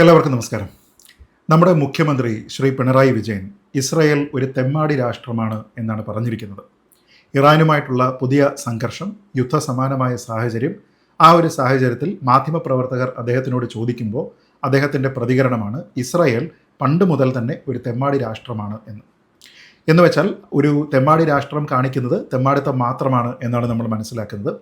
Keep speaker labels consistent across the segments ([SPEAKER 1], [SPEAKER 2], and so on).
[SPEAKER 1] എല്ലാവർക്കും നമസ്കാരം. നമ്മുടെ മുഖ്യമന്ത്രി ശ്രീ പിണറായി വിജയൻ ഇസ്രായേൽ ഒരു തെമ്മാടി രാഷ്ട്രമാണ് എന്നാണ് പറഞ്ഞിരിക്കുന്നത്. ഇറാനുമായിട്ടുള്ള പുതിയ സംഘർഷം യുദ്ധസമാനമായ സാഹചര്യം ആ ഒരു സാഹചര്യത്തിൽ മാധ്യമപ്രവർത്തകർ അദ്ദേഹത്തിനോട് ചോദിക്കുമ്പോൾ അദ്ദേഹത്തിന്റെ പ്രതികരണമാണ് ഇസ്രായേൽ പണ്ട് മുതൽ തന്നെ ഒരു തെമ്മാടി രാഷ്ട്രമാണ് എന്ന്. എന്ന് വെച്ചാൽ ഒരു തെമ്മാടി രാഷ്ട്രം കാണിക്കുന്നത് തെമ്മാടിത്തം മാത്രമാണ് എന്നാണ് നമ്മൾ മനസ്സിലാക്കുന്നത്.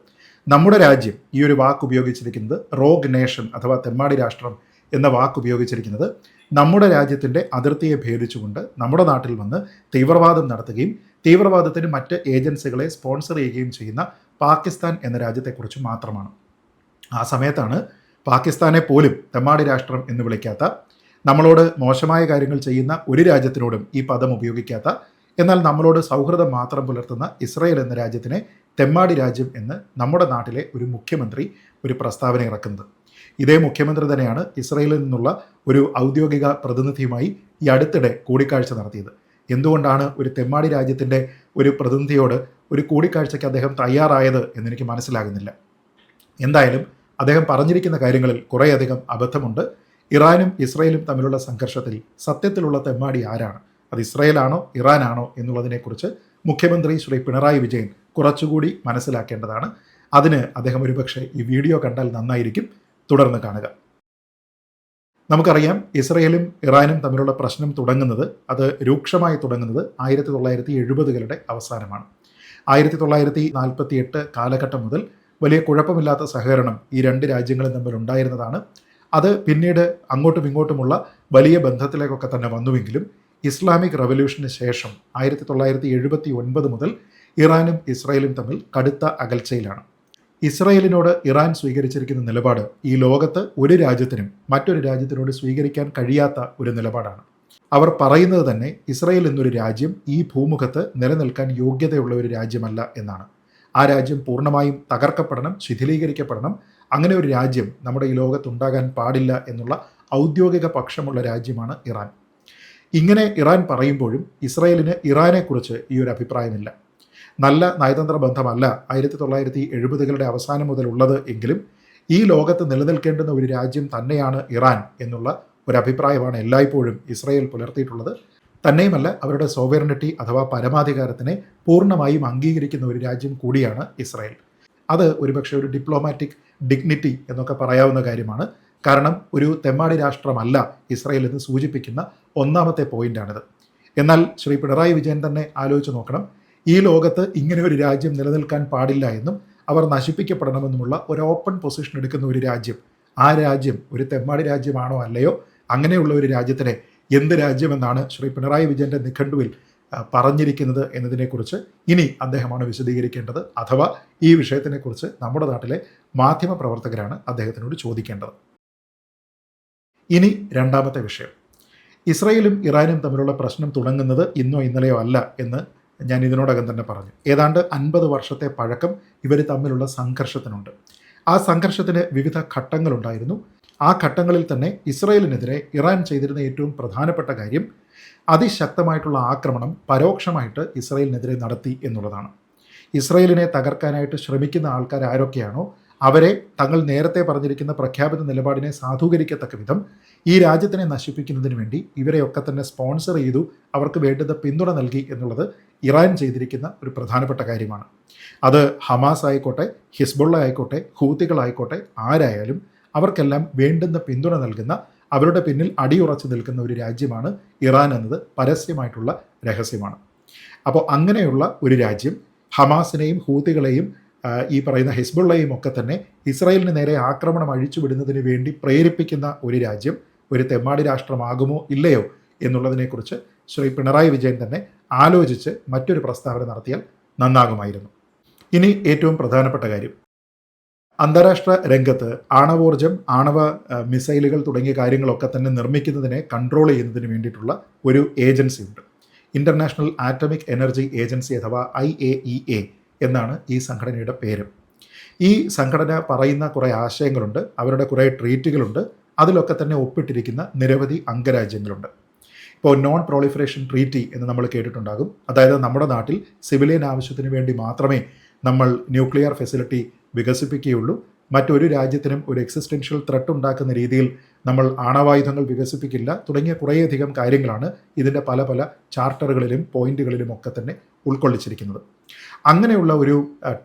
[SPEAKER 1] നമ്മുടെ രാജ്യം ഈ ഒരു വാക്ക് ഉപയോഗിച്ചിരിക്കുന്നത് റോഗ് നേഷൻ അഥവാ തെമ്മാടി രാഷ്ട്രം എന്ന വാക്ക് ഉപയോഗിച്ചിരിക്കുന്നത് നമ്മുടെ രാജ്യത്തിന്റെ അതിർത്തിയെ ഭേദിച്ചുകൊണ്ട് നമ്മുടെ നാട്ടിൽ വന്ന് തീവ്രവാദം നടത്തുകയും തീവ്രവാദത്തിന് മറ്റ് ഏജൻസികളെ സ്പോൺസർ ചെയ്യുകയും ചെയ്യുന്ന പാകിസ്ഥാൻ എന്ന രാജ്യത്തെക്കുറിച്ച് മാത്രമാണ്. ആ സമയത്താണ് പാകിസ്ഥാനെ പോലും തെമ്മാടി രാഷ്ട്രം എന്ന് വിളിക്കാത്ത നമ്മളോട് മോശമായ കാര്യങ്ങൾ ചെയ്യുന്ന ഒരു രാജ്യത്തിനോടും ഈ പദം ഉപയോഗിക്കാത്ത എന്നാൽ നമ്മളോട് സൗഹൃദം മാത്രം പുലർത്തുന്ന ഇസ്രയേൽ എന്ന രാജ്യത്തിനെ തെമ്മാടി രാജ്യം എന്ന് നമ്മുടെ നാട്ടിലെ ഒരു മുഖ്യമന്ത്രി ഒരു പ്രസ്താവന ഇറക്കുന്നത് ഇതേ മുഖ്യമന്ത്രി തന്നെയാണ് ഇസ്രയേലിൽ നിന്നുള്ള ഒരു ഔദ്യോഗിക പ്രതിനിധിയുമായി ഈ അടുത്തിടെ കൂടിക്കാഴ്ച നടത്തിയത്. എന്തുകൊണ്ടാണ് ഒരു തെമ്മാടി രാജ്യത്തിന്റെ ഒരു പ്രതിനിധിയോട് ഒരു കൂടിക്കാഴ്ചയ്ക്ക് അദ്ദേഹം തയ്യാറായത് എന്നെനിക്ക് മനസ്സിലാകുന്നില്ല. എന്തായാലും അദ്ദേഹം പറഞ്ഞിരിക്കുന്ന കാര്യങ്ങളിൽ കുറേയധികം അബദ്ധമുണ്ട്. ഇറാനും ഇസ്രയേലും തമ്മിലുള്ള സംഘർഷത്തിൽ സത്യത്തിലുള്ള തെമ്മാടി ആരാണ്? അത് ഇസ്രയേലാണോ ഇറാനാണോ എന്നുള്ളതിനെക്കുറിച്ച് മുഖ്യമന്ത്രി ശ്രീ പിണറായി വിജയൻ കുറച്ചുകൂടി മനസ്സിലാക്കേണ്ടതാണ്. അതിന് അദ്ദേഹം ഒരുപക്ഷെ ഈ വീഡിയോ കണ്ടാൽ നന്നായിരിക്കും. തുടർന്ന് കാണുക. നമുക്കറിയാം ഇസ്രയേലും ഇറാനും തമ്മിലുള്ള പ്രശ്നം തുടങ്ങുന്നത് അത് രൂക്ഷമായി തുടങ്ങുന്നത് ആയിരത്തി തൊള്ളായിരത്തി എഴുപതുകളുടെ അവസാനമാണ്. ആയിരത്തി തൊള്ളായിരത്തി നാൽപ്പത്തി എട്ട് കാലഘട്ടം മുതൽ വലിയ കുഴപ്പമില്ലാത്ത സഹകരണം ഈ രണ്ട് രാജ്യങ്ങളും തമ്മിൽ ഉണ്ടായിരുന്നതാണ്. അത് പിന്നീട് അങ്ങോട്ടും ഇങ്ങോട്ടുമുള്ള വലിയ ബന്ധത്തിലേക്കൊക്കെ തന്നെ വന്നുവെങ്കിലും ഇസ്ലാമിക് റവല്യൂഷന് ശേഷം ആയിരത്തി തൊള്ളായിരത്തി എഴുപത്തി ഒൻപത് മുതൽ ഇറാനും ഇസ്രായേലും തമ്മിൽ കടുത്ത അകൽച്ചയിലാണ്. ഇസ്രായേലിനോട് ഇറാൻ സ്വീകരിച്ചിരിക്കുന്ന നിലപാട് ഈ ലോകത്ത് ഒരു രാജ്യത്തിനും മറ്റൊരു രാജ്യത്തിനോട് സ്വീകരിക്കാൻ കഴിയാത്ത ഒരു നിലപാടാണ്. അവർ പറയുന്നത് തന്നെ ഇസ്രയേൽ എന്നൊരു രാജ്യം ഈ ഭൂമുഖത്ത് നിലനിൽക്കാൻ യോഗ്യതയുള്ള ഒരു രാജ്യമല്ല എന്നാണ്. ആ രാജ്യം പൂർണമായും തകർക്കപ്പെടണം ശിഥിലീകരിക്കപ്പെടണം. അങ്ങനെ ഒരു രാജ്യം നമ്മുടെ ഈ ലോകത്തുണ്ടാകാൻ പാടില്ല എന്നുള്ള ഔദ്യോഗിക പക്ഷമുള്ള രാജ്യമാണ് ഇറാൻ. ഇങ്ങനെ ഇറാൻ പറയുമ്പോഴും ഇസ്രയേലിന് ഇറാനെക്കുറിച്ച് ഈ ഒരു അഭിപ്രായമില്ല. നല്ല നയതന്ത്ര ബന്ധമല്ല. ആയിരത്തി തൊള്ളായിരത്തി എഴുപതുകളുടെ അവസാനം മുതൽ ഉള്ളത് എങ്കിലും ഈ ലോകത്ത് നിലനിൽക്കേണ്ടുന്ന ഒരു രാജ്യം തന്നെയാണ് ഇറാൻ എന്നുള്ള ഒരു അഭിപ്രായമാണ് എല്ലായ്പ്പോഴും ഇസ്രായേൽ പുലർത്തിയിട്ടുള്ളത്. തന്നെയുമല്ല അവരുടെ സോവേറിനിറ്റി അഥവാ പരമാധികാരത്തിനെ പൂർണമായും അംഗീകരിക്കുന്ന ഒരു രാജ്യം കൂടിയാണ് ഇസ്രായേൽ. അത് ഒരുപക്ഷെ ഒരു ഡിപ്ലോമാറ്റിക് ഡിഗ്നിറ്റി എന്നൊക്കെ പറയാവുന്ന കാര്യമാണ്. കാരണം ഒരു തെമ്മാടി രാഷ്ട്രമല്ല ഇസ്രായേൽ എന്ന് സൂചിപ്പിക്കുന്ന ഒന്നാമത്തെ പോയിന്റാണിത് എന്നാൽ ശ്രീ പിണറായി വിജയൻ തന്നെ ആലോചിച്ച് നോക്കണം. ഈ ലോകത്ത് ഇങ്ങനെ ഒരു രാജ്യം നിലനിൽക്കാൻ പാടില്ല എന്നും അവർ നശിപ്പിക്കപ്പെടണമെന്നുമുള്ള ഒരു ഓപ്പൺ പൊസിഷൻ എടുക്കുന്ന ഒരു രാജ്യം. ആ രാജ്യം ഒരു തെമ്മാടി രാജ്യമാണോ അല്ലയോ? അങ്ങനെയുള്ള ഒരു രാജ്യത്തിനെ എന്ത് രാജ്യമെന്നാണ് ശ്രീ പിണറായി വിജയന്റെ നിഘണ്ടുവിൽ പറഞ്ഞിരിക്കുന്നത് എന്നതിനെക്കുറിച്ച് ഇനി അദ്ദേഹമാണ് വിശദീകരിക്കേണ്ടത്. അഥവാ ഈ വിഷയത്തിനെക്കുറിച്ച് നമ്മുടെ നാട്ടിലെ മാധ്യമ പ്രവർത്തകരാണ് അദ്ദേഹത്തിനോട് ചോദിക്കേണ്ടത്. ഇനി രണ്ടാമത്തെ വിഷയം. ഇസ്രയേലും ഇറാനും തമ്മിലുള്ള പ്രശ്നം തുടങ്ങുന്നത് ഇന്നോ ഇന്നലെയോ അല്ല എന്ന് ഞാൻ ഇതിനോടകം തന്നെ പറഞ്ഞു. ഏതാണ്ട് അൻപത് വർഷത്തെ പഴക്കം ഇവർ തമ്മിലുള്ള സംഘർഷത്തിനുണ്ട്. ആ സംഘർഷത്തിന് വിവിധ ഘട്ടങ്ങളുണ്ടായിരുന്നു. ആ ഘട്ടങ്ങളിൽ തന്നെ ഇസ്രയേലിനെതിരെ ഇറാൻ ചെയ്തിരുന്ന ഏറ്റവും പ്രധാനപ്പെട്ട കാര്യം അതിശക്തമായിട്ടുള്ള ആക്രമണം പരോക്ഷമായിട്ട് ഇസ്രയേലിനെതിരെ നടത്തി എന്നുള്ളതാണ്. ഇസ്രയേലിനെ തകർക്കാനായിട്ട് ശ്രമിക്കുന്ന ആൾക്കാർ ആരൊക്കെയാണോ അവരെ തങ്ങൾ നേരത്തെ പറഞ്ഞിരിക്കുന്ന പ്രഖ്യാപിത നിലപാടിനെ സാധൂകരിക്കത്തക്ക വിധം ഈ രാജ്യത്തിനെ നശിപ്പിക്കുന്നതിന് വേണ്ടി ഇവരെയൊക്കെ തന്നെ സ്പോൺസർ ചെയ്തു അവർക്ക് വേണ്ടുന്ന പിന്തുണ നൽകി എന്നുള്ളത് ഇറാൻ ചെയ്തിരിക്കുന്ന ഒരു പ്രധാനപ്പെട്ട കാര്യമാണ്. അത് ഹമാസ് ആയിക്കോട്ടെ ഹിസ്ബുള്ള ആയിക്കോട്ടെ ഹൂത്തികളായിക്കോട്ടെ ആരായാലും അവർക്കെല്ലാം വേണ്ടുന്ന പിന്തുണ നൽകുന്ന അവരുടെ പിന്നിൽ അടിയുറച്ചു നിൽക്കുന്ന ഒരു രാജ്യമാണ് ഇറാൻ എന്നത് പരസ്യമായിട്ടുള്ള രഹസ്യമാണ്. അപ്പോൾ അങ്ങനെയുള്ള ഒരു രാജ്യം ഹമാസിനെയും ഹൂത്തികളെയും ഈ പറയുന്ന ഹിസ്ബുള്ളയും ഒക്കെ തന്നെ ഇസ്രായേലിന് നേരെ ആക്രമണം അഴിച്ചുവിടുന്നതിന് വേണ്ടി പ്രേരിപ്പിക്കുന്ന ഒരു രാജ്യം ഒരു തെമ്മാടി രാഷ്ട്രമാകുമോ ഇല്ലയോ എന്നുള്ളതിനെക്കുറിച്ച് ശ്രീ പിണറായി വിജയൻ തന്നെ ആലോചിച്ച് മറ്റൊരു പ്രസ്താവന നടത്തിയാൽ നന്നാകുമായിരുന്നു. ഇനി ഏറ്റവും പ്രധാനപ്പെട്ട കാര്യം. അന്താരാഷ്ട്ര രംഗത്ത് ആണവോർജം ആണവ മിസൈലുകൾ തുടങ്ങിയ കാര്യങ്ങളൊക്കെ തന്നെ നിർമ്മിക്കുന്നതിനെ കൺട്രോൾ ചെയ്യുന്നതിന് വേണ്ടിയിട്ടുള്ള ഒരു ഏജൻസി ഉണ്ട്. ഇന്റർനാഷണൽ ആറ്റമിക് എനർജി ഏജൻസി അഥവാ ഐ എ ഇ എ എന്നാണ് ഈ സംഘടനയുടെ പേര്. ഈ സംഘടന പറയുന്ന കുറേ ആശയങ്ങളുണ്ട് അവരുടെ കുറേ ട്രീറ്റുകളുണ്ട് അതിലൊക്കെ തന്നെ ഒപ്പിട്ടിരിക്കുന്ന നിരവധി അംഗരാജ്യങ്ങളുണ്ട്. ഇപ്പോൾ നോൺ പ്രോളിഫറേഷൻ ട്രീറ്റി എന്ന് നമ്മൾ കേട്ടിട്ടുണ്ടാകും. അതായത് നമ്മുടെ നാട്ടിൽ സിവിലിയൻ ആവശ്യത്തിന് വേണ്ടി മാത്രമേ നമ്മൾ ന്യൂക്ലിയർ ഫെസിലിറ്റി വികസിപ്പിക്കുകയുള്ളൂ. മറ്റൊരു രാജ്യത്തിനും ഒരു എക്സിസ്റ്റൻഷ്യൽ ത്രെട്ട് ഉണ്ടാക്കുന്ന രീതിയിൽ നമ്മൾ ആണവായുധങ്ങൾ വികസിപ്പിക്കില്ല. തുടങ്ങിയ കുറേയധികം കാര്യങ്ങളാണ് ഇതിന്റെ പല പല ചാർട്ടറുകളിലും പോയിന്റുകളിലും ഒക്കെ തന്നെ ഉൾക്കൊള്ളിച്ചിരിക്കുന്നത്. അങ്ങനെയുള്ള ഒരു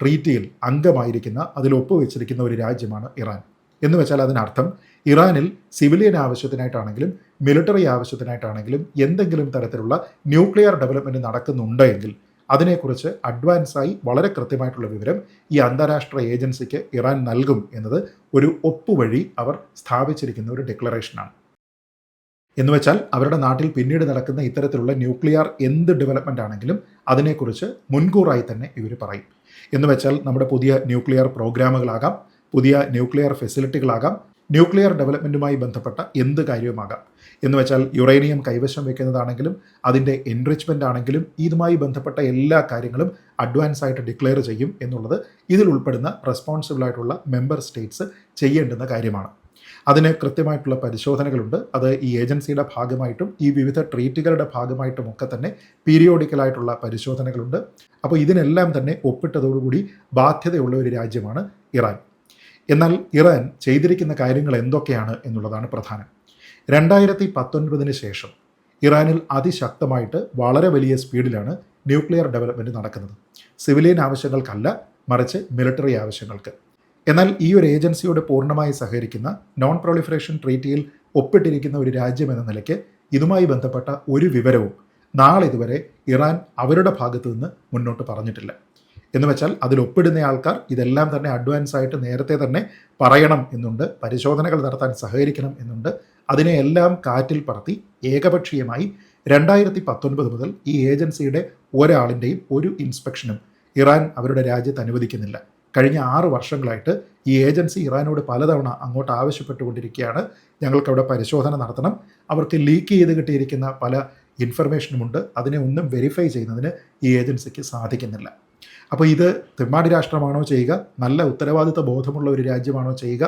[SPEAKER 1] ട്രീറ്റിയിൽ അംഗമായിരിക്കുന്ന അതിൽ ഒപ്പുവെച്ചിരിക്കുന്ന ഒരു രാജ്യമാണ് ഇറാൻ. എന്ന് വെച്ചാൽ അതിനർത്ഥം ഇറാനിൽ സിവിലിയൻ ആവശ്യത്തിനായിട്ടാണെങ്കിലും മിലിറ്ററി ആവശ്യത്തിനായിട്ടാണെങ്കിലും എന്തെങ്കിലും തരത്തിലുള്ള ന്യൂക്ലിയർ ഡെവലപ്മെന്റ് നടക്കുന്നുണ്ടെങ്കിൽ അതിനെക്കുറിച്ച് അഡ്വാൻസായി വളരെ കൃത്യമായിട്ടുള്ള വിവരം ഈ അന്താരാഷ്ട്ര ഏജൻസിക്ക് ഇറാൻ നൽകും എന്നത് ഒരു ഒപ്പുവഴി അവർ സ്ഥാപിച്ചിരിക്കുന്ന ഒരു ഡിക്ലറേഷനാണ് എന്ന് വെച്ചാൽ അവരുടെ നാട്ടിൽ പിന്നീട് നടക്കുന്ന ഇത്തരത്തിലുള്ള ന്യൂക്ലിയർ എന്ത് ഡെവലപ്മെന്റ് ആണെങ്കിലും അതിനെക്കുറിച്ച് മുൻകൂറായി തന്നെ ഇവർ പറയും. എന്ന് വെച്ചാൽ നമ്മുടെ പുതിയ ന്യൂക്ലിയർ പ്രോഗ്രാമുകളാകാം പുതിയ ന്യൂക്ലിയർ ഫെസിലിറ്റികളാകാം ന്യൂക്ലിയർ ഡെവലപ്മെന്റുമായി ബന്ധപ്പെട്ട എന്ത് കാര്യവുമാകാം. എന്ന് വെച്ചാൽ യുറേനിയം കൈവശം വെക്കുന്നതാണെങ്കിലും അതിന്റെ എൻറിച്ച്മെന്റ് ആണെങ്കിലും ഇതുമായി ബന്ധപ്പെട്ട എല്ലാ കാര്യങ്ങളും അഡ്വാൻസ് ആയിട്ട് ഡിക്ലെയർ ചെയ്യും എന്നുള്ളത് ഇതിൽ ഉൾപ്പെടുന്ന റെസ്പോൺസിബിൾ ആയിട്ടുള്ള മെമ്പർ സ്റ്റേറ്റ്സ് ചെയ്യേണ്ടുന്ന കാര്യമാണ്. അതിന് കൃത്യമായിട്ടുള്ള പരിശോധനകളുണ്ട്. അത് ഈ ഏജൻസിയുടെ ഭാഗമായിട്ടും ഈ വിവിധ ട്രീറ്റുകളുടെ ഭാഗമായിട്ടും ഒക്കെ തന്നെ പീരിയോഡിക്കലായിട്ടുള്ള പരിശോധനകളുണ്ട്. അപ്പോൾ ഇതിനെല്ലാം തന്നെ ഒപ്പിട്ടതോടുകൂടി ബാധ്യതയുള്ള ഒരു രാജ്യമാണ് ഇറാൻ. എന്നാൽ ഇറാൻ ചെയ്തിരിക്കുന്ന കാര്യങ്ങൾ എന്തൊക്കെയാണ് എന്നുള്ളതാണ് പ്രധാനം. രണ്ടായിരത്തി പത്തൊൻപതിന് ശേഷം ഇറാനിൽ അതിശക്തമായിട്ട് വളരെ വലിയ സ്പീഡിലാണ് ന്യൂക്ലിയർ ഡെവലപ്മെന്റ് നടക്കുന്നത്. സിവിലിയൻ ആവശ്യങ്ങൾക്കല്ല മറിച്ച് മിലിറ്ററി ആവശ്യങ്ങൾക്ക്. എന്നാൽ ഈ ഒരു ഏജൻസിയോട് പൂർണമായി സഹകരിക്കുന്ന നോൺ പ്രൊളിഫറേഷൻ ട്രീറ്റിയിൽ ഒപ്പിട്ടിരിക്കുന്ന ഒരു രാജ്യം എന്ന നിലയ്ക്ക് ഇതുമായി ബന്ധപ്പെട്ട ഒരു വിവരവും നാളെ ഇതുവരെ ഇറാൻ അവരുടെ ഭാഗത്തു നിന്ന് മുന്നോട്ട് പറഞ്ഞിട്ടില്ല. എന്ന് വെച്ചാൽ അതിൽ ഒപ്പിടുന്ന ആൾക്കാർ ഇതെല്ലാം തന്നെ അഡ്വാൻസ് ആയിട്ട് നേരത്തെ തന്നെ പറയണം എന്നുണ്ട് പരിശോധനകൾ നടത്താൻ സഹകരിക്കണം എന്നുണ്ട്. അതിനെ എല്ലാം കാറ്റിൽ പറത്തി ഏകപക്ഷീയമായി രണ്ടായിരത്തി പത്തൊൻപത് മുതൽ ഈ ഏജൻസിയുടെ ഒരാളിന്റെയും ഒരു ഇൻസ്പെക്ഷനും ഇറാൻ അവരുടെ രാജ്യത്ത് അനുവദിക്കുന്നില്ല. കഴിഞ്ഞ ആറ് വർഷങ്ങളായിട്ട് ഈ ഏജൻസി ഇറാനോട് പലതവണ അങ്ങോട്ട് ആവശ്യപ്പെട്ടുകൊണ്ടിരിക്കുകയാണ്. ഞങ്ങൾക്ക് അവിടെ പരിശോധന നടത്തണം. അവർക്ക് ലീക്ക് ചെയ്ത് കിട്ടിയിരിക്കുന്ന പല ഇൻഫർമേഷനുമുണ്ട് അതിനെ ഒന്നും വെരിഫൈ ചെയ്യുന്നതിന് ഈ ഏജൻസിക്ക് സാധിക്കുന്നില്ല. അപ്പോൾ ഇത് തെമ്മാടി രാഷ്ട്രമാണോ ചെയ്യുക നല്ല ഉത്തരവാദിത്ത ബോധമുള്ള ഒരു രാജ്യമാണോ ചെയ്യുക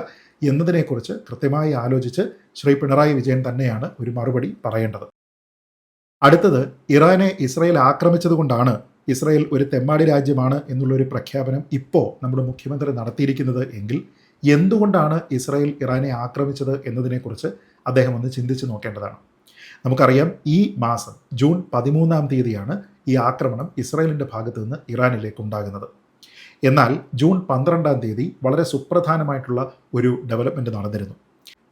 [SPEAKER 1] എന്നതിനെക്കുറിച്ച് കൃത്യമായി ആലോചിച്ച് ശ്രീ പിണറായി വിജയൻ തന്നെയാണ് ഒരു മറുപടി പറയേണ്ടത്. അടുത്തത് ഇറാനെ ഇസ്രയേൽ ആക്രമിച്ചതുകൊണ്ടാണ് ഇസ്രയേൽ ഒരു തെമ്മാടി രാജ്യമാണ് എന്നുള്ളൊരു പ്രഖ്യാപനം ഇപ്പോൾ നമ്മുടെ മുഖ്യമന്ത്രി നടത്തിയിരിക്കുന്നത് എങ്കിൽ എന്തുകൊണ്ടാണ് ഇസ്രയേൽ ഇറാനെ ആക്രമിച്ചത് എന്നതിനെക്കുറിച്ച് അദ്ദേഹം ഒന്ന് ചിന്തിച്ച് നോക്കേണ്ടതാണ്. നമുക്കറിയാം ഈ മാസം ജൂൺ പതിമൂന്നാം തീയതിയാണ് ഈ ആക്രമണം ഇസ്രായേലിന്റെ ഭാഗത്ത് നിന്ന് ഇറാനിലേക്ക് ഉണ്ടാകുന്നത്. എന്നാൽ ജൂൺ പന്ത്രണ്ടാം തീയതി വളരെ സുപ്രധാനമായിട്ടുള്ള ഒരു ഡെവലപ്മെന്റ് നടന്നിരുന്നു.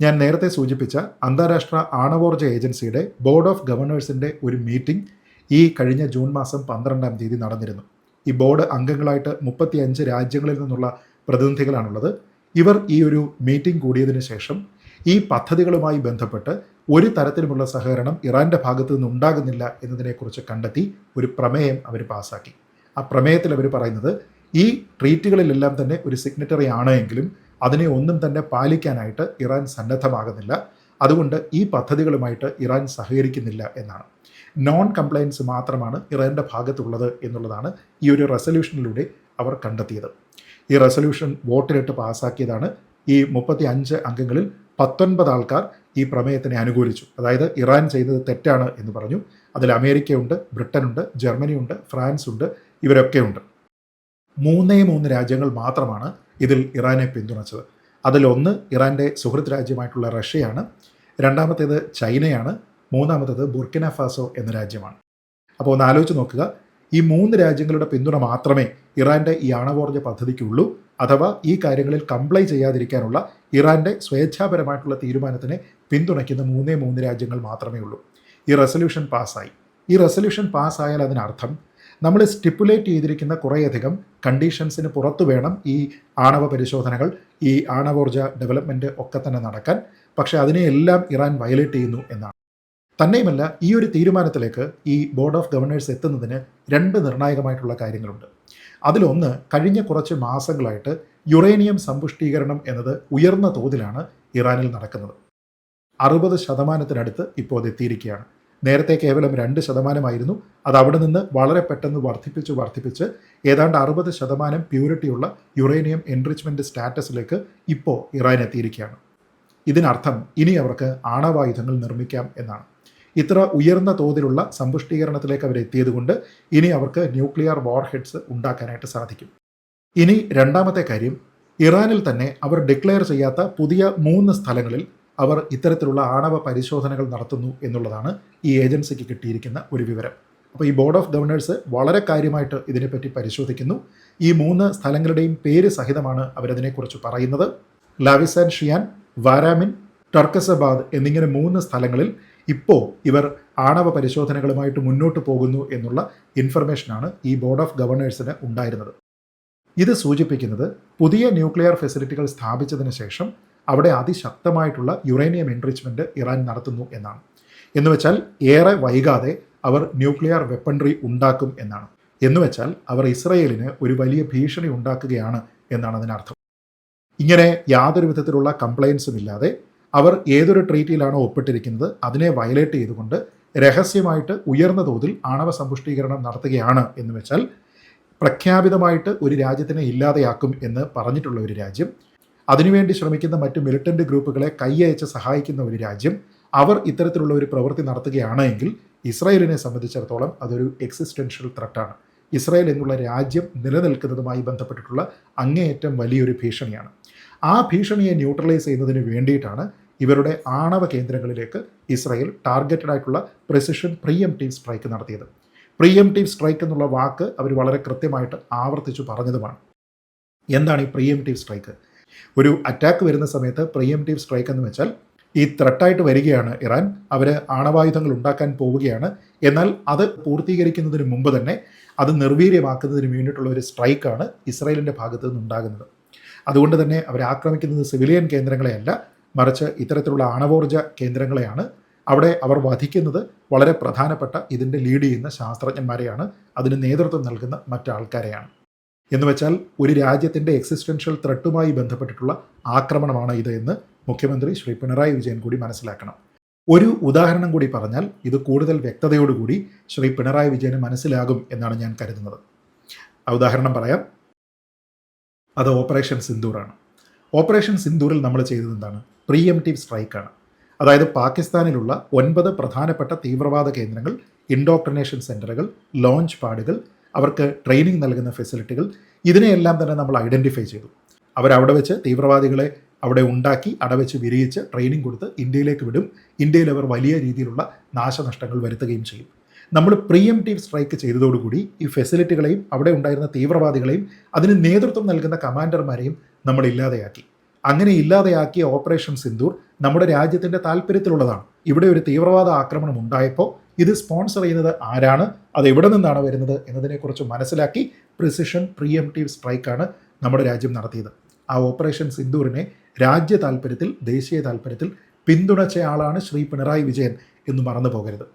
[SPEAKER 1] ഞാൻ നേരത്തെ സൂചിപ്പിച്ച അന്താരാഷ്ട്ര ആണവോർജ ഏജൻസിയുടെ ബോർഡ് ഓഫ് ഗവർണേഴ്സിന്റെ ഒരു മീറ്റിംഗ് ഈ കഴിഞ്ഞ ജൂൺ മാസം പന്ത്രണ്ടാം തീയതി നടന്നിരുന്നു. ഈ ബോർഡ് അംഗങ്ങളായിട്ട് മുപ്പത്തിയഞ്ച് രാജ്യങ്ങളിൽ നിന്നുള്ള പ്രതിനിധികളാണുള്ളത്. ഇവർ ഈ ഒരു മീറ്റിംഗ് കൂടിയതിന് ശേഷം ഈ പദ്ധതികളുമായി ബന്ധപ്പെട്ട് ഒരു തരത്തിലുമുള്ള സഹകരണം ഇറാന്റെ ഭാഗത്തു നിന്ന് ഉണ്ടാകുന്നില്ല എന്നതിനെക്കുറിച്ച് കണ്ടെത്തി ഒരു പ്രമേയം അവർ പാസ്സാക്കി ആ പ്രമേയത്തിൽ അവർ പറയുന്നത് ഈ ട്രീറ്റുകളിലെല്ലാം തന്നെ ഒരു സിഗ്നറ്ററി ആണ് എങ്കിലും അതിനെ ഒന്നും തന്നെ പാലിക്കാനായിട്ട് ഇറാൻ സന്നദ്ധമാകുന്നില്ല. അതുകൊണ്ട് ഈ പദ്ധതികളുമായിട്ട് ഇറാൻ സഹകരിക്കുന്നില്ല എന്നാണ്. നോൺ കംപ്ലയൻസ് മാത്രമാണ് ഇറാന്റെ ഭാഗത്തുള്ളത് എന്നുള്ളതാണ് ഈ ഒരു റെസൊല്യൂഷനിലൂടെ അവർ കണ്ടെത്തിയത്. ഈ റെസൊല്യൂഷൻ വോട്ടിലിട്ട് പാസ്സാക്കിയതാണ് ഈ മുപ്പത്തി അഞ്ച് അംഗങ്ങളിൽ പത്തൊൻപത് ആൾക്കാർ ഈ പ്രമേയത്തിനെ അനുകൂലിച്ചു. അതായത് ഇറാൻ ചെയ്തത് തെറ്റാണ് എന്ന് പറഞ്ഞു. അതിൽ അമേരിക്കയുണ്ട് ബ്രിട്ടനുണ്ട് ജർമ്മനിയുണ്ട് ഫ്രാൻസ് ഉണ്ട് ഇവരൊക്കെ ഉണ്ട് മൂന്നേ മൂന്ന് രാജ്യങ്ങൾ മാത്രമാണ് ഇതിൽ ഇറാനെ പിന്തുണച്ചത്. അതിലൊന്ന് ഇറാന്റെ സുഹൃത്ത് രാജ്യമായിട്ടുള്ള റഷ്യയാണ്. രണ്ടാമത്തേത് ചൈനയാണ്. മൂന്നാമത്തേത് ബുർക്കിന ഫാസോ എന്ന രാജ്യമാണ്. അപ്പോൾ ഒന്ന് ആലോചിച്ച് നോക്കുക. ഈ മൂന്ന് രാജ്യങ്ങളുടെ പിന്തുണ മാത്രമേ ഇറാന്റെ ഈ ആണവോർജ പദ്ധതിക്കുള്ളൂ. അഥവാ ഈ കാര്യങ്ങളിൽ കംപ്ലൈ ചെയ്യാതിരിക്കാനുള്ള ഇറാന്റെ സ്വേച്ഛാപരമായിട്ടുള്ള തീരുമാനത്തിനെ പിന്തുണയ്ക്കുന്ന മൂന്നേ മൂന്ന് രാജ്യങ്ങൾ മാത്രമേ ഉള്ളൂ. ഈ റെസൊല്യൂഷൻ പാസ്സായി ഈ റെസൊല്യൂഷൻ പാസ്സായാൽ അതിനർത്ഥം നമ്മൾ സ്റ്റിപ്പുലേറ്റ് ചെയ്തിരിക്കുന്ന കുറേയധികം കണ്ടീഷൻസിന് പുറത്തു വേണം ഈ ആണവ പരിശോധനകൾ ഈ ആണവോർജ ഡെവലപ്മെന്റ് ഒക്കെ തന്നെ നടക്കാൻ. പക്ഷേ അതിനെയെല്ലാം ഇറാൻ വയലേറ്റ് ചെയ്യുന്നു എന്നാണ്. തന്നെയുമല്ല ഈ ഒരു തീരുമാനത്തിലേക്ക് ഈ ബോർഡ് ഓഫ് ഗവർണേഴ്സ് എത്തുന്നതിന് രണ്ട് നിർണായകമായിട്ടുള്ള കാര്യങ്ങളുണ്ട്. അതിലൊന്ന് കഴിഞ്ഞ കുറച്ച് മാസങ്ങളായിട്ട് യുറേനിയം സമ്പുഷ്ടീകരണം എന്നത് ഉയർന്ന തോതിലാണ് ഇറാനിൽ നടക്കുന്നത്. അറുപത് ശതമാനത്തിനടുത്ത് ഇപ്പോൾ എത്തിയിരിക്കുകയാണ്. നേരത്തെ കേവലം രണ്ട് ശതമാനമായിരുന്നു. അത് അവിടെ നിന്ന് വളരെ പെട്ടെന്ന് വർദ്ധിപ്പിച്ച് വർദ്ധിപ്പിച്ച് ഏതാണ്ട് അറുപത് ശതമാനം പ്യൂരിറ്റിയുള്ള യുറേനിയം എൻറിച്ച്മെന്റ് സ്റ്റാറ്റസിലേക്ക് ഇപ്പോൾ ഇറാൻ എത്തിയിരിക്കുകയാണ്. ഇതിനർത്ഥം ഇനി അവർക്ക് ആണവായുധങ്ങൾ നിർമ്മിക്കാം എന്നാണ്. ഇത്ര ഉയർന്ന തോതിലുള്ള സമ്പുഷ്ടീകരണത്തിലേക്ക് അവർ എത്തിയതുകൊണ്ട് ഇനി അവർക്ക് ന്യൂക്ലിയർ വാർഹെഡ്സ് ഉണ്ടാക്കാനായിട്ട് സാധിക്കും. ഇനി രണ്ടാമത്തെ കാര്യം ഇറാനിൽ തന്നെ അവർ ഡിക്ലെയർ ചെയ്യാത്ത പുതിയ മൂന്ന് സ്ഥലങ്ങളിൽ അവർ ഇത്തരത്തിലുള്ള ആണവ പരിശോധനകൾ നടത്തുന്നു എന്നുള്ളതാണ് ഈ ഏജൻസിക്ക് കിട്ടിയിരിക്കുന്ന ഒരു വിവരം. അപ്പോൾ ഈ ബോർഡ് ഓഫ് ഗവർണേഴ്സ് വളരെ കാര്യമായിട്ട് ഇതിനെപ്പറ്റി പരിശോധിക്കുന്നു. ഈ മൂന്ന് സ്ഥലങ്ങളുടെയും പേര് സഹിതമാണ് അവരതിനെക്കുറിച്ച് പറയുന്നത്. ലാവിസാൻ ഷിയാൻ വാരാമിൻ ടർക്കസബാദ് എന്നിങ്ങനെ മൂന്ന് സ്ഥലങ്ങളിൽ ഇപ്പോൾ ഇവർ ആണവ പരിശോധനകളുമായിട്ട് മുന്നോട്ട് പോകുന്നു എന്നുള്ള ഇൻഫർമേഷനാണ് ഈ ബോർഡ് ഓഫ് ഗവർണേഴ്സിന് ഉണ്ടായിരുന്നത്. ഇത് സൂചിപ്പിക്കുന്നത് പുതിയ ന്യൂക്ലിയർ ഫെസിലിറ്റികൾ സ്ഥാപിച്ചതിന് ശേഷം അവിടെ അതിശക്തമായിട്ടുള്ള യുറേനിയം എൻറിച്ച്മെന്റ് ഇറാൻ നടത്തുന്നു എന്നാണ്. എന്നുവെച്ചാൽ ഏറെ വൈകാതെ അവർ ന്യൂക്ലിയർ വെപ്പൺറി ഉണ്ടാക്കും എന്നാണ്. എന്നുവെച്ചാൽ അവർ ഇസ്രയേലിന് ഒരു വലിയ ഭീഷണി ഉണ്ടാക്കുകയാണ് എന്നാണ് അതിനർത്ഥം. ഇങ്ങനെ യാതൊരു വിധത്തിലുള്ള കംപ്ലയിൻസും ഇല്ലാതെ അവർ ഏതൊരു ട്രീറ്റിയിലാണോ ഒപ്പിട്ടിരിക്കുന്നത് അതിനെ വയലേറ്റ് ചെയ്തുകൊണ്ട് രഹസ്യമായിട്ട് ഉയർന്ന തോതിൽ ആണവ സമ്പുഷ്ടീകരണം നടത്തുകയാണ് എന്ന് വെച്ചാൽ പ്രഖ്യാപിതമായിട്ട് ഒരു രാജ്യത്തിനെ ഇല്ലാതെയാക്കും എന്ന് പറഞ്ഞിട്ടുള്ള ഒരു രാജ്യം അതിനുവേണ്ടി ശ്രമിക്കുന്ന മറ്റു മിലിറ്റന്റ് ഗ്രൂപ്പുകളെ കൈയയച്ച് സഹായിക്കുന്ന ഒരു രാജ്യം അവർ ഇത്തരത്തിലുള്ള ഒരു പ്രവൃത്തി നടത്തുകയാണ് എങ്കിൽ ഇസ്രായേലിനെ സംബന്ധിച്ചിടത്തോളം അതൊരു എക്സിസ്റ്റൻഷ്യൽ ത്രട്ടാണ് ഇസ്രായേൽ എന്നുള്ള രാജ്യം നിലനിൽക്കുന്നതുമായി ബന്ധപ്പെട്ടിട്ടുള്ള അങ്ങേയറ്റം വലിയൊരു ഭീഷണിയാണ്. ആ ഭീഷണിയെ ന്യൂട്രലൈസ് ചെയ്യുന്നതിന് വേണ്ടിയിട്ടാണ് ഇവരുടെ ആണവ കേന്ദ്രങ്ങളിലേക്ക് ഇസ്രായേൽ ടാർഗറ്റഡ് ആയിട്ടുള്ള പ്രിസിഷൻ പ്രിയംറ്റീവ് സ്ട്രൈക്ക് നടത്തിയത്. പ്രിയംറ്റീവ് സ്ട്രൈക്ക് എന്നുള്ള വാക്ക് അവർ വളരെ കൃത്യമായിട്ട് ആവർത്തിച്ചു പറഞ്ഞതുമാണ്. എന്താണ് ഈ പ്രിയംറ്റീവ് സ്ട്രൈക്ക് ഒരു അറ്റാക്ക് വരുന്ന സമയത്ത് പ്രിയംറ്റീവ് സ്ട്രൈക്ക് എന്ന് വെച്ചാൽ ഈ ത്രട്ടായിട്ട് വരികയാണ് ഇറാൻ. അവർ ആണവായുധങ്ങൾ ഉണ്ടാക്കാൻ പോവുകയാണ്. എന്നാൽ അത് പൂർത്തീകരിക്കുന്നതിന് മുമ്പ് തന്നെ അത് നിർവീര്യമാക്കുന്നതിന് വേണ്ടിയിട്ടുള്ള ഒരു സ്ട്രൈക്കാണ് ഇസ്രായേലിന്റെ ഭാഗത്തു നിന്നുണ്ടാകുന്നത്. അതുകൊണ്ട് തന്നെ അവർ ആക്രമിക്കുന്നത് സിവിലിയൻ കേന്ദ്രങ്ങളെയല്ല മറിച്ച് ഇത്തരത്തിലുള്ള ആണവോർജ കേന്ദ്രങ്ങളെയാണ് അവിടെ അവർ വധിക്കുന്നത്. വളരെ പ്രധാനപ്പെട്ട ഇതിന്റെ ലീഡ് ചെയ്യുന്ന ശാസ്ത്രജ്ഞന്മാരെയാണ് അതിന് നേതൃത്വം നൽകുന്ന മറ്റാൾക്കാരെയാണ്. എന്ന് വെച്ചാൽ ഒരു രാജ്യത്തിന്റെ എക്സിസ്റ്റൻഷ്യൽ ത്രെട്ടുമായി ബന്ധപ്പെട്ടിട്ടുള്ള ആക്രമണമാണ് ഇത് എന്ന് മുഖ്യമന്ത്രി ശ്രീ പിണറായി വിജയൻ കൂടി മനസ്സിലാക്കണം. ഒരു ഉദാഹരണം കൂടി പറഞ്ഞാൽ ഇത് കൂടുതൽ വ്യക്തതയോടുകൂടി ശ്രീ പിണറായി വിജയന് മനസ്സിലാകും എന്നാണ് ഞാൻ കരുതുന്നത്. ഉദാഹരണം പറയാം. അത് ഓപ്പറേഷൻ സിന്ദൂറാണ്. ഓപ്പറേഷൻ സിന്ദൂറിൽ നമ്മൾ ചെയ്തത് എന്താണ്? പ്രീഎംറ്റീവ് സ്ട്രൈക്കാണ്. അതായത് പാകിസ്ഥാനിലുള്ള ഒൻപത് പ്രധാനപ്പെട്ട തീവ്രവാദ കേന്ദ്രങ്ങൾ ഇൻഡോക്ട്രിനേഷൻ സെന്ററുകൾ ലോഞ്ച് പാഡുകൾ അവർക്ക് ട്രെയിനിങ് നൽകുന്ന ഫെസിലിറ്റികൾ ഇതിനെയെല്ലാം തന്നെ നമ്മൾ ഐഡന്റിഫൈ ചെയ്തു. അവരവിടെ വെച്ച് തീവ്രവാദികളെ അവിടെ ഉണ്ടാക്കി അടവെച്ച് വിരിയിച്ച് ട്രെയിനിങ് കൊടുത്ത് ഇന്ത്യയിലേക്ക് വിടും. ഇന്ത്യയിൽ അവർ വലിയ രീതിയിലുള്ള നാശനഷ്ടങ്ങൾ വരുത്തുകയും ചെയ്യും. നമ്മൾ പ്രിയംറ്റീവ് സ്ട്രൈക്ക് ചെയ്തതോടുകൂടി ഈ ഫെസിലിറ്റികളെയും അവിടെ ഉണ്ടായിരുന്ന തീവ്രവാദികളെയും അതിന് നേതൃത്വം നൽകുന്ന കമാൻഡർമാരെയും നമ്മൾ ഇല്ലാതെയാക്കി. അങ്ങനെ ഇല്ലാതെയാക്കിയ ഓപ്പറേഷൻ സിന്ദൂർ നമ്മുടെ രാജ്യത്തിന്റെ താല്പര്യത്തിലുള്ളതാണ്. ഇവിടെ ഒരു തീവ്രവാദ ആക്രമണം ഉണ്ടായപ്പോൾ ഇത് സ്പോൺസർ ചെയ്യുന്നത് ആരാണ് അത് എവിടെ നിന്നാണ് വരുന്നത് എന്നതിനെക്കുറിച്ച് മനസ്സിലാക്കി പ്രിസിഷൻ പ്രിയംറ്റീവ് സ്ട്രൈക്കാണ് നമ്മുടെ രാജ്യം നടത്തിയത്. ആ ഓപ്പറേഷൻ സിന്ദൂറിനെ രാജ്യ താല്പര്യത്തിൽ ദേശീയ താല്പര്യത്തിൽ പിന്തുണച്ചയാളാണ് ശ്രീ പിണറായി വിജയൻ എന്ന് മറന്നു പോകരുത്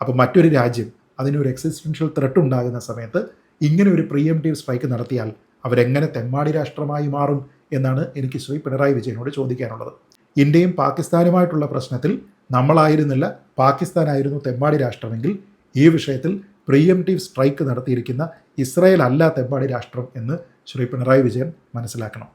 [SPEAKER 1] അപ്പോൾ മറ്റൊരു രാജ്യം അതിനൊരു എക്സിസ്റ്റൻഷ്യൽ ത്രെട്ട് ഉണ്ടാകുന്ന സമയത്ത് ഇങ്ങനെ ഒരു പ്രിയംറ്റീവ് സ്ട്രൈക്ക് നടത്തിയാൽ അവരെങ്ങനെ തെമ്മാടി രാഷ്ട്രമായി മാറും എന്നാണ് എനിക്ക് ശ്രീ പിണറായി വിജയനോട് ചോദിക്കാനുള്ളത്. ഇന്ത്യയും പാകിസ്ഥാനുമായിട്ടുള്ള പ്രശ്നത്തിൽ നമ്മളായിരുന്നില്ല പാകിസ്ഥാനായിരുന്നു തെമ്മാടി രാഷ്ട്രമെങ്കിൽ ഈ വിഷയത്തിൽ പ്രിയംറ്റീവ് സ്ട്രൈക്ക് നടത്തിയിരിക്കുന്ന ഇസ്രായേൽ അല്ല തെമ്മാടി രാഷ്ട്രം എന്ന് ശ്രീ പിണറായി വിജയൻ മനസ്സിലാക്കണം.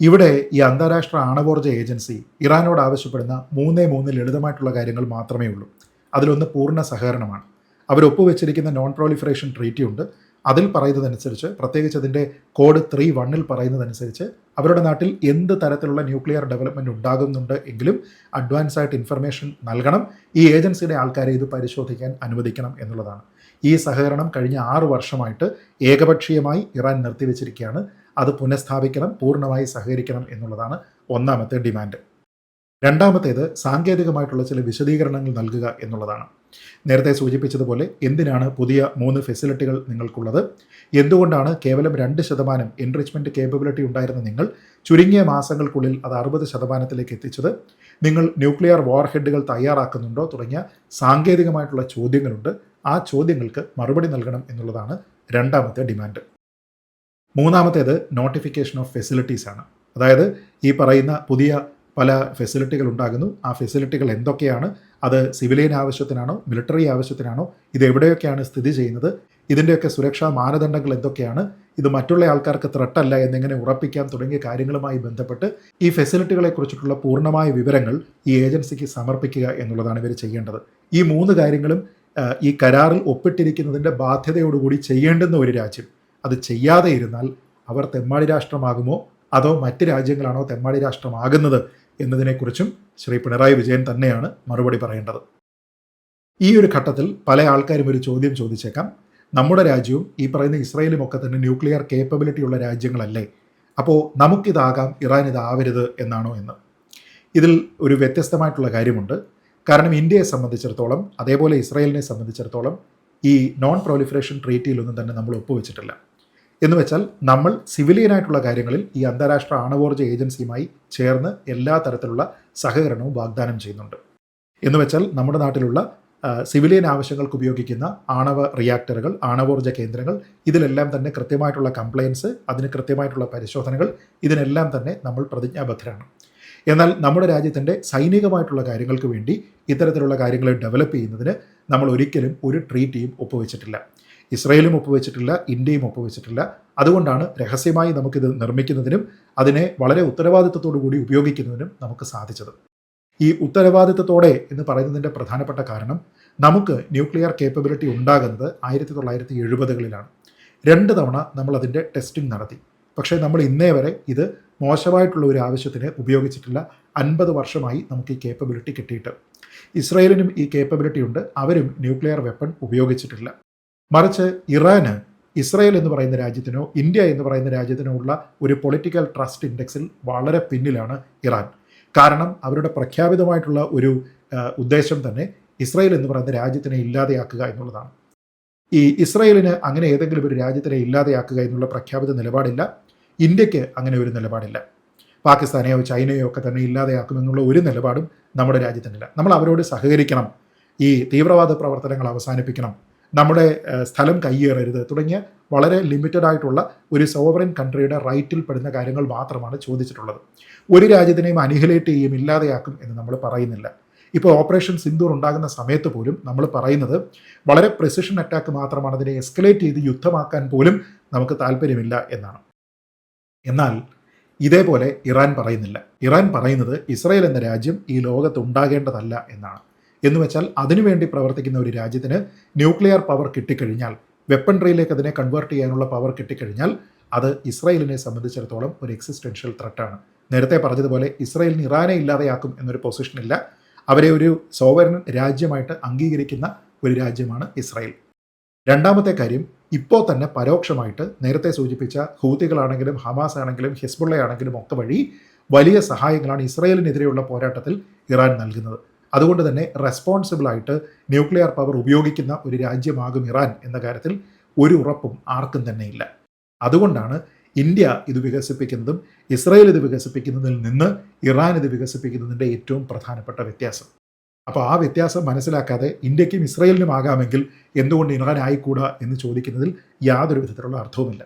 [SPEAKER 1] ഇവിടെ ഈ അന്താരാഷ്ട്ര ആണവോർജ ഏജൻസി ഇറാനോട് ആവശ്യപ്പെടുന്ന മൂന്നേ മൂന്ന് ലളിതമായിട്ടുള്ള കാര്യങ്ങൾ മാത്രമേ ഉള്ളൂ. അതിലൊന്ന് പൂർണ സഹകരണമാണ്. അവർ ഒപ്പുവെച്ചിരിക്കുന്ന നോൺ പ്രോളിഫറേഷൻ ട്രീറ്റി ഉണ്ട്. അതിൽ പറയുന്നതനുസരിച്ച് പ്രത്യേകിച്ച് അതിന്റെ കോഡ് ത്രീ വണ്ണിൽ പറയുന്നതനുസരിച്ച് അവരുടെ നാട്ടിൽ എന്ത് തരത്തിലുള്ള ന്യൂക്ലിയർ ഡെവലപ്മെന്റ് ഉണ്ടാകുന്നുണ്ട് എങ്കിലും അഡ്വാൻസ് ആയിട്ട് ഇൻഫർമേഷൻ നൽകണം. ഈ ഏജൻസിയുടെ ആൾക്കാരെ ഇത് പരിശോധിക്കാൻ അനുവദിക്കണം എന്നുള്ളതാണ്. ഈ സഹകരണം കഴിഞ്ഞ ആറ് വർഷമായിട്ട് ഏകപക്ഷീയമായി ഇറാൻ നിർത്തിവെച്ചിരിക്കുകയാണ്. അത് പുനഃസ്ഥാപിക്കണം പൂർണമായി സഹകരിക്കണം എന്നുള്ളതാണ് ഒന്നാമത്തെ ഡിമാൻഡ്. രണ്ടാമത്തേത് സാങ്കേതികമായിട്ടുള്ള ചില വിശദീകരണങ്ങൾ നൽകുക എന്നുള്ളതാണ്. നേരത്തെ സൂചിപ്പിച്ചതുപോലെ എന്തിനാണ് പുതിയ മൂന്ന് ഫെസിലിറ്റികൾ നിങ്ങൾക്കുള്ളത്? എന്തുകൊണ്ടാണ് കേവലം രണ്ട് ശതമാനം എൻറിച്ച്മെന്റ് കേപ്പബിലിറ്റി ഉണ്ടായിരുന്ന നിങ്ങൾ ചുരുങ്ങിയ മാസങ്ങൾക്കുള്ളിൽ അത് അറുപത് ശതമാനത്തിലേക്ക് എത്തിച്ചത്? നിങ്ങൾ ന്യൂക്ലിയർ വാർ ഹെഡുകൾ തയ്യാറാക്കുന്നുണ്ടോ തുടങ്ങിയ സാങ്കേതികമായിട്ടുള്ള ചോദ്യങ്ങളുണ്ട്. ആ ചോദ്യങ്ങൾക്ക് മറുപടി നൽകണം എന്നുള്ളതാണ് രണ്ടാമത്തെ ഡിമാൻഡ്. മൂന്നാമത്തേത് നോട്ടിഫിക്കേഷൻ ഓഫ് ഫെസിലിറ്റീസ് ആണ്. അതായത് ഈ പറയുന്ന പുതിയ പല ഫെസിലിറ്റികൾ ഉണ്ടാകുന്നു ആ ഫെസിലിറ്റികൾ എന്തൊക്കെയാണ്? അത് സിവിലിയൻ ആവശ്യത്തിനാണോ? മിലിറ്ററി ആവശ്യത്തിനാണോ? ഇത് എവിടെയൊക്കെയാണ് സ്ഥിതി ചെയ്യുന്നത്? ഇതിന്റെയൊക്കെ സുരക്ഷാ മാനദണ്ഡങ്ങൾ എന്തൊക്കെയാണ്? ഇത് മറ്റുള്ള ആൾക്കാർക്ക് ത്രട്ടല്ല എന്നെങ്ങനെ ഉറപ്പിക്കാം തുടങ്ങിയ കാര്യങ്ങളുമായി ബന്ധപ്പെട്ട് ഈ ഫെസിലിറ്റികളെ കുറിച്ചിട്ടുള്ള പൂർണമായ വിവരങ്ങൾ ഈ ഏജൻസിക്ക് സമർപ്പിക്കുക എന്നുള്ളതാണ് ഇവർ ചെയ്യേണ്ടത്. ഈ മൂന്ന് കാര്യങ്ങളും ഈ കരാറിൽ ഒപ്പിട്ടിരിക്കുന്നതിന്റെ ബാധ്യതയോടുകൂടി ചെയ്യേണ്ടുന്ന ഒരു രാജ്യം. അത് ചെയ്യാതെ ഇരുന്നാൽ അവർ തെമ്മാടി രാഷ്ട്രമാകുമോ? അതോ മറ്റ് രാജ്യങ്ങളാണോ തെമ്മാടി രാഷ്ട്രമാകുന്നത്? എന്നതിനെക്കുറിച്ചും ശ്രീ പിണറായി വിജയൻ തന്നെയാണ് മറുപടി പറയേണ്ടത്. ഈ ഒരു ഘട്ടത്തിൽ പല ആൾക്കാരും ഒരു ചോദ്യം ചോദിച്ചേക്കാം. നമ്മുടെ രാജ്യവും ഈ പറയുന്ന ഇസ്രയേലും ഒക്കെ തന്നെ ന്യൂക്ലിയർ കേപ്പബിലിറ്റി ഉള്ള രാജ്യങ്ങളല്ലേ? അപ്പോൾ നമുക്കിതാകാം ഇറാൻ ഇതാവരുത് എന്നാണോ എന്ന്. ഇതിൽ ഒരു വ്യത്യസ്തമായിട്ടുള്ള കാര്യമുണ്ട്. കാരണം ഇന്ത്യയെ സംബന്ധിച്ചിടത്തോളം അതേപോലെ ഇസ്രായേലിനെ സംബന്ധിച്ചിടത്തോളം ഈ നോൺ പ്രോലിഫറേഷൻ ട്രീറ്റിയിലൊന്നും തന്നെ നമ്മൾ ഒപ്പുവെച്ചിട്ടില്ല. എന്ന് വെച്ചാൽ നമ്മൾ സിവിലിയനായിട്ടുള്ള കാര്യങ്ങളിൽ ഈ അന്താരാഷ്ട്ര ആണവോർജ ഏജൻസിയുമായി ചേർന്ന് എല്ലാ തരത്തിലുള്ള സഹകരണവും വാഗ്ദാനം ചെയ്യുന്നുണ്ട്. എന്ന് വെച്ചാൽ നമ്മുടെ നാട്ടിലുള്ള സിവിലിയൻ ആവശ്യങ്ങൾക്ക് ഉപയോഗിക്കുന്ന ആണവ റിയാക്ടറുകൾ ആണവോർജ കേന്ദ്രങ്ങൾ ഇതിലെല്ലാം തന്നെ കൃത്യമായിട്ടുള്ള കംപ്ലയൻസ് അതിന് കൃത്യമായിട്ടുള്ള പരിശോധനകൾ ഇതിനെല്ലാം തന്നെ നമ്മൾ പ്രതിജ്ഞാബദ്ധരാണ്. എന്നാൽ നമ്മുടെ രാജ്യത്തിന്റെ സൈനികമായിട്ടുള്ള കാര്യങ്ങൾക്ക് വേണ്ടി ഇത്തരത്തിലുള്ള കാര്യങ്ങളെ ഡെവലപ്പ് ചെയ്യുന്നതിന് നമ്മൾ ഒരിക്കലും ഒരു ട്രീറ്റിയും ഒപ്പുവെച്ചിട്ടില്ല. ഇസ്രയേലും ഒപ്പുവെച്ചിട്ടില്ല ഇന്ത്യയും ഒപ്പുവെച്ചിട്ടില്ല. അതുകൊണ്ടാണ് രഹസ്യമായി നമുക്കിത് നിർമ്മിക്കുന്നതിനും അതിനെ വളരെ ഉത്തരവാദിത്തത്തോടു കൂടി ഉപയോഗിക്കുന്നതിനും നമുക്ക് സാധിച്ചത്. ഈ ഉത്തരവാദിത്തത്തോടെ എന്ന് പറയുന്നതിന്റെ പ്രധാനപ്പെട്ട കാരണം നമുക്ക് ന്യൂക്ലിയർ കേപ്പബിലിറ്റി ഉണ്ടാകുന്നത് ആയിരത്തി തൊള്ളായിരത്തി എഴുപതുകളിലാണ് രണ്ട് തവണ നമ്മൾ അതിന്റെ ടെസ്റ്റിംഗ് നടത്തി. പക്ഷേ നമ്മൾ ഇന്നേ വരെ ഇത് മോശമായിട്ടുള്ള ഒരു ആവശ്യത്തിന് ഉപയോഗിച്ചിട്ടില്ല. അൻപത് വർഷമായി നമുക്ക് ഈ കേപ്പബിലിറ്റി കിട്ടിയിട്ട്. ഇസ്രയേലിനും ഈ കേപ്പബിലിറ്റി ഉണ്ട്. അവരും ന്യൂക്ലിയർ വെപ്പൺ ഉപയോഗിച്ചിട്ടില്ല. മറിച്ച് ഇറാന് ഇസ്രായേൽ എന്ന് പറയുന്ന രാജ്യത്തിനോ ഇന്ത്യ എന്ന് പറയുന്ന രാജ്യത്തിനോ ഉള്ള ഒരു പൊളിറ്റിക്കൽ ട്രസ്റ്റ് ഇൻഡെക്സിൽ വളരെ പിന്നിലാണ് ഇറാൻ. കാരണം അവരുടെ പ്രഖ്യാപിതമായിട്ടുള്ള ഒരു ഉദ്ദേശം തന്നെ ഇസ്രായേൽ എന്ന് പറയുന്ന രാജ്യത്തിനെ ഇല്ലാതെയാക്കുക എന്നുള്ളതാണ്. ഈ ഇസ്രായേലിന് അങ്ങനെ ഏതെങ്കിലും ഒരു രാജ്യത്തിനെ ഇല്ലാതെയാക്കുക എന്നുള്ള പ്രഖ്യാപിത നിലപാടില്ല. ഇന്ത്യയ്ക്ക് അങ്ങനെ ഒരു നിലപാടില്ല. പാകിസ്ഥാനെയോ ചൈനയോ ഒക്കെ തന്നെ ഇല്ലാതെയാക്കുമെന്നുള്ള ഒരു നിലപാടും നമ്മുടെ രാജ്യത്തിനില്ല. നമ്മൾ അവരോട് സഹകരിക്കണം. ഈ തീവ്രവാദ പ്രവർത്തനങ്ങൾ അവസാനിപ്പിക്കണം. നമ്മുടെ സ്ഥലം കയ്യേറരുത്. തുടങ്ങിയ വളരെ ലിമിറ്റഡ് ആയിട്ടുള്ള ഒരു സോവറിൻ കൺട്രിയുടെ റൈറ്റിൽ പെടുന്ന കാര്യങ്ങൾ മാത്രമാണ് ചോദിച്ചിട്ടുള്ളത്. ഒരു രാജ്യത്തിനെയും അനിഹിലേറ്റ് ചെയ്യും ഇല്ലാതെയാക്കും എന്ന് നമ്മൾ പറയുന്നില്ല. ഇപ്പോൾ ഓപ്പറേഷൻ സിന്ദൂർ ഉണ്ടാകുന്ന സമയത്ത് പോലും നമ്മൾ പറയുന്നത് വളരെ പ്രിസിഷൻ അറ്റാക്ക് മാത്രമാണ്. അതിനെ എസ്കലേറ്റ് ചെയ്ത് യുദ്ധമാക്കാൻ പോലും നമുക്ക് താല്പര്യമില്ല എന്നാണ്. എന്നാൽ ഇതേപോലെ ഇറാൻ പറയുന്നില്ല. ഇറാൻ പറയുന്നത് ഇസ്രയേൽ എന്ന രാജ്യം ഈ ലോകത്ത് ഉണ്ടാകേണ്ടതല്ല എന്നാണ്. എന്ന് വെച്ചാൽ അതിനുവേണ്ടി പ്രവർത്തിക്കുന്ന ഒരു രാജ്യത്തിന് ന്യൂക്ലിയർ പവർ കിട്ടിക്കഴിഞ്ഞാൽ വെപ്പൺട്രിയിലേക്ക് അതിനെ കൺവേർട്ട് ചെയ്യാനുള്ള പവർ കിട്ടിക്കഴിഞ്ഞാൽ അത് ഇസ്രായേലിനെ സംബന്ധിച്ചിടത്തോളം ഒരു എക്സിസ്റ്റൻഷ്യൽ ത്രെട്ടാണ് നേരത്തെ പറഞ്ഞതുപോലെ ഇസ്രായേലിന് ഇറാനെ ഇല്ലാതെയാക്കും എന്നൊരു പൊസിഷനില്ല അവരെ ഒരു സോവരൻ രാജ്യമായിട്ട് അംഗീകരിക്കുന്ന ഒരു രാജ്യമാണ് ഇസ്രായേൽ. രണ്ടാമത്തെ കാര്യം ഇപ്പോൾ തന്നെ പരോക്ഷമായിട്ട് നേരത്തെ സൂചിപ്പിച്ച ഹൂതികളാണെങ്കിലും ഹമാസ് ആണെങ്കിലും ഹിസ്ബുള്ള ആണെങ്കിലും ഒക്കെ വഴി വലിയ സഹായങ്ങളാണ് ഇസ്രായേലിനെതിരെയുള്ള പോരാട്ടത്തിൽ ഇറാൻ നൽകുന്നത്. അതുകൊണ്ട് തന്നെ റെസ്പോൺസിബിളായിട്ട് ന്യൂക്ലിയർ പവർ ഉപയോഗിക്കുന്ന ഒരു രാജ്യമാകും ഇറാൻ എന്ന കാര്യത്തിൽ ഒരു ഉറപ്പും ആർക്കും തന്നെ ഇല്ല അതുകൊണ്ടാണ് ഇന്ത്യ ഇത് വികസിപ്പിക്കുന്നതും ഇസ്രായേൽ ഇത് വികസിപ്പിക്കുന്നതിൽ നിന്ന് ഇറാൻ ഇത് വികസിപ്പിക്കുന്നതിന്റെ ഏറ്റവും പ്രധാനപ്പെട്ട വ്യത്യാസം. അപ്പോൾ ആ വ്യത്യാസം മനസ്സിലാക്കാതെ ഇന്ത്യക്കും ഇസ്രായേലിനും ആകാമെങ്കിൽ എന്തുകൊണ്ട് ഇറാൻ ആയിക്കൂടാ എന്ന് ചോദിക്കുന്നതിൽ യാതൊരു വിധത്തിലുള്ള അർത്ഥവുമില്ല.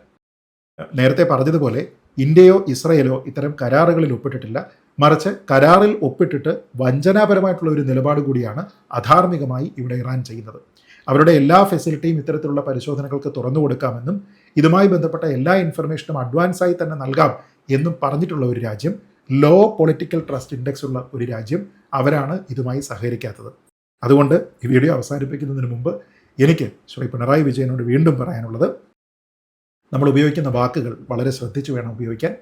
[SPEAKER 1] നേരത്തെ പറഞ്ഞതുപോലെ ഇന്ത്യയോ ഇസ്രയേലോ ഇത്തരം കരാറുകളിൽ ഒപ്പിട്ടിട്ടില്ല. മറിച്ച് കരാറിൽ ഒപ്പിട്ടിട്ട് വഞ്ചനാപരമായിട്ടുള്ള ഒരു നിലപാട് കൂടിയാണ് അധാർമികമായി ഇവിടെ ഇറാൻ ചെയ്യുന്നത്. അവരുടെ എല്ലാ ഫെസിലിറ്റിയും ഇത്തരത്തിലുള്ള പരിശോധനകൾക്ക് തുറന്നു കൊടുക്കാമെന്നും ഇതുമായി ബന്ധപ്പെട്ട എല്ലാ ഇൻഫർമേഷനും അഡ്വാൻസായി തന്നെ നൽകാം എന്നും പറഞ്ഞിട്ടുള്ള ഒരു രാജ്യം ലോ പൊളിറ്റിക്കൽ ട്രസ്റ്റ് ഇൻഡെക്സ് ഉള്ള ഒരു രാജ്യം അവരാണ് ഇതുമായി സഹകരിക്കാത്തത്. അതുകൊണ്ട് ഈ വീഡിയോ അവസാനിപ്പിക്കുന്നതിന് മുമ്പ് എനിക്ക് ശ്രീ പിണറായി വിജയനോട് വീണ്ടും പറയാനുള്ളത് നമ്മൾ ഉപയോഗിക്കുന്ന വാക്കുകൾ വളരെ ശ്രദ്ധിച്ചു വേണം ഉപയോഗിക്കാൻ.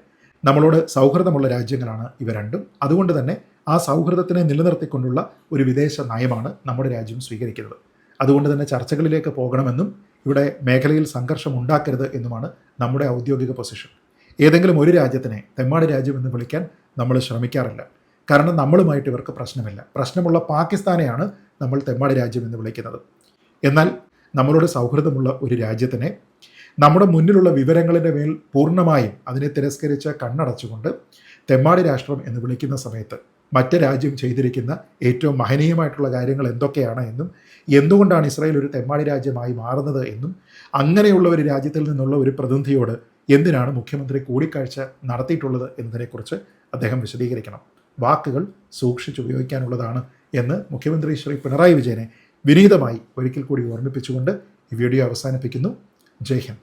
[SPEAKER 1] നമ്മളോട് സൗഹൃദമുള്ള രാജ്യങ്ങളാണ് ഇവ രണ്ടും. അതുകൊണ്ട് തന്നെ ആ സൗഹൃദത്തിനെ നിലനിർത്തിക്കൊണ്ടുള്ള ഒരു വിദേശ നയമാണ് നമ്മുടെ രാജ്യം സ്വീകരിക്കുന്നത്. അതുകൊണ്ട് തന്നെ ചർച്ചകളിലേക്ക് പോകണമെന്നും ഇവിടെ മേഖലയിൽ സംഘർഷം ഉണ്ടാക്കരുത് എന്നുമാണ് നമ്മുടെ ഔദ്യോഗിക പൊസിഷൻ ഏതെങ്കിലും ഒരു രാജ്യത്തിനെ തെമ്മാടി രാജ്യം എന്ന് വിളിക്കാൻ നമ്മൾ ശ്രമിക്കാറില്ല. കാരണം നമ്മളുമായിട്ട് ഇവർക്ക് പ്രശ്നമില്ല. പ്രശ്നമുള്ള പാകിസ്ഥാനെയാണ് നമ്മൾ തെമ്മാടി രാജ്യം എന്ന് വിളിക്കുന്നത്. എന്നാൽ നമ്മളോട് സൗഹൃദമുള്ള ഒരു രാജ്യത്തിനെ നമ്മുടെ മുന്നിലുള്ള വിവരങ്ങളുടെ മേൽ പൂർണമായും അതിനെ തിരസ്കരിച്ച കണ്ണടച്ചുകൊണ്ട് തെമ്മാടി രാഷ്ട്രം എന്ന് വിളിക്കുന്ന സമയത്ത് മറ്റ് രാജ്യം ചെയ്തിരിക്കുന്ന ഏറ്റവും മഹനീയമായിട്ടുള്ള കാര്യങ്ങൾ എന്തൊക്കെയാണ് എന്നും എന്തുകൊണ്ടാണ് ഇസ്രായേൽ ഒരു തെമ്മാടി രാജ്യമായി മാറുന്നത് എന്നും അങ്ങനെയുള്ള ഒരു രാജ്യത്തിൽ നിന്നുള്ള ഒരു പ്രതിനിധിയോട് എന്തിനാണ് മുഖ്യമന്ത്രി കൂടിക്കാഴ്ച നടത്തിയിട്ടുള്ളത് എന്നതിനെക്കുറിച്ച് അദ്ദേഹം വിശദീകരിക്കണം. വാക്കുകൾ സൂക്ഷിച്ചുപയോഗിക്കാനുള്ളതാണ് എന്ന് മുഖ്യമന്ത്രി ശ്രീ പിണറായി വിജയനെ വിനീതമായി ഒരിക്കൽ കൂടി ഓർമ്മിപ്പിച്ചുകൊണ്ട് ഈ വീഡിയോ അവസാനിപ്പിക്കുന്നു. Jehan.